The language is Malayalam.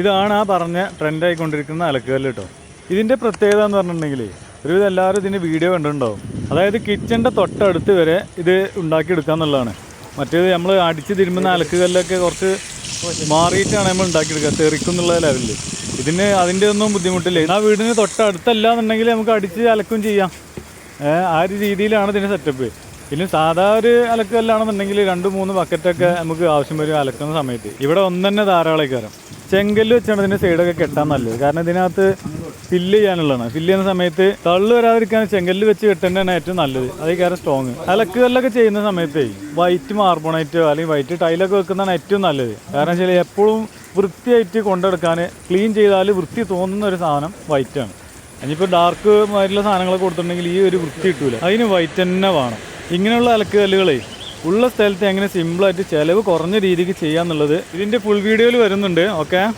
ഇതാണ് ആ പറഞ്ഞ ട്രെൻഡായിക്കൊണ്ടിരിക്കുന്ന അലക്കുകല്ല് കേട്ടോ. ഇതിന്റെ പ്രത്യേകത എന്ന് പറഞ്ഞിട്ടുണ്ടെങ്കിൽ ഒരുവിധം എല്ലാവരും ഇതിന്റെ വീഡിയോ കണ്ടിട്ടുണ്ടാവും. അതായത് കിച്ചന്റെ തൊട്ടടുത്ത് വരെ ഇത് ഉണ്ടാക്കിയെടുക്കുക എന്നുള്ളതാണ്. മറ്റേത് നമ്മൾ അടിച്ച് തിരുമ്പുന്ന അലക്കുകല്ലൊക്കെ കുറച്ച് മാറിയിട്ടാണ് നമ്മൾ ഉണ്ടാക്കിയെടുക്കുക തെറിക്കും എന്നുള്ള ലെവലിൽ ഇതിന് അതിന്റെ ഒന്നും ബുദ്ധിമുട്ടില്ല. ആ വീടിന് തൊട്ടടുത്തല്ല എന്നുണ്ടെങ്കിൽ നമുക്ക് അടിച്ച് അലക്കും ചെയ്യാം. ആ ഒരു രീതിയിലാണ് ഇതിന്റെ സെറ്റപ്പ് പിന്നെ സാധാ ഒരു അലക്കുകല്ലാണെന്നുണ്ടെങ്കിൽ രണ്ട് മൂന്ന് ബക്കറ്റൊക്കെ നമുക്ക് ആവശ്യം വരും അലക്കുന്ന സമയത്ത്. ഇവിടെ ഒന്ന് തന്നെ ധാരാളം ചെങ്കല്ല് വെച്ചാണ് ഇതിന്റെ സൈഡൊക്കെ കെട്ടാൻ നല്ലത്. കാരണം ഇതിനകത്ത് ഫില്ല് ചെയ്യാനുള്ളതാണ്. ഫില്ല് ചെയ്യുന്ന സമയത്ത് തള്ളു വരാതിരിക്കാൻ ചെങ്കല്ല് വെച്ച് കെട്ടേണ്ടതാണ് ഏറ്റവും നല്ലത്. അത് കയറി സ്ട്രോങ് അലക്കുകല്ലൊക്കെ ചെയ്യുന്ന സമയത്തേ വൈറ്റ് മാർബോണൈറ്റോ അല്ലെങ്കിൽ വൈറ്റ് ടൈലൊക്കെ വെക്കുന്നതാണ് ഏറ്റവും നല്ലത്. കാരണം വെച്ചാൽ എപ്പോഴും വൃത്തിയായിട്ട് കൊണ്ടെടുക്കാൻ ക്ലീൻ ചെയ്താൽ വൃത്തി തോന്നുന്ന ഒരു സാധനം വൈറ്റാണ് ഇനിയിപ്പോൾ ഡാർക്ക് ആയിട്ടുള്ള സാധനങ്ങളൊക്കെ കൊടുത്തിട്ടുണ്ടെങ്കിൽ ഈ ഒരു വൃത്തി കിട്ടൂല. അതിന് വൈറ്റ് തന്നെ വേണം. ഇങ്ങനെയുള്ള അലക്കുകല്ലുകളെ ഉള്ള സ്ഥലത്ത് എങ്ങനെ സിമ്പിളായിട്ട് ചിലവ് കുറഞ്ഞ രീതിക്ക് ചെയ്യാന്നുള്ളത് ഇതിന്റെ ഫുൾ വീഡിയോയിൽ വരുന്നുണ്ട്. ഓക്കെ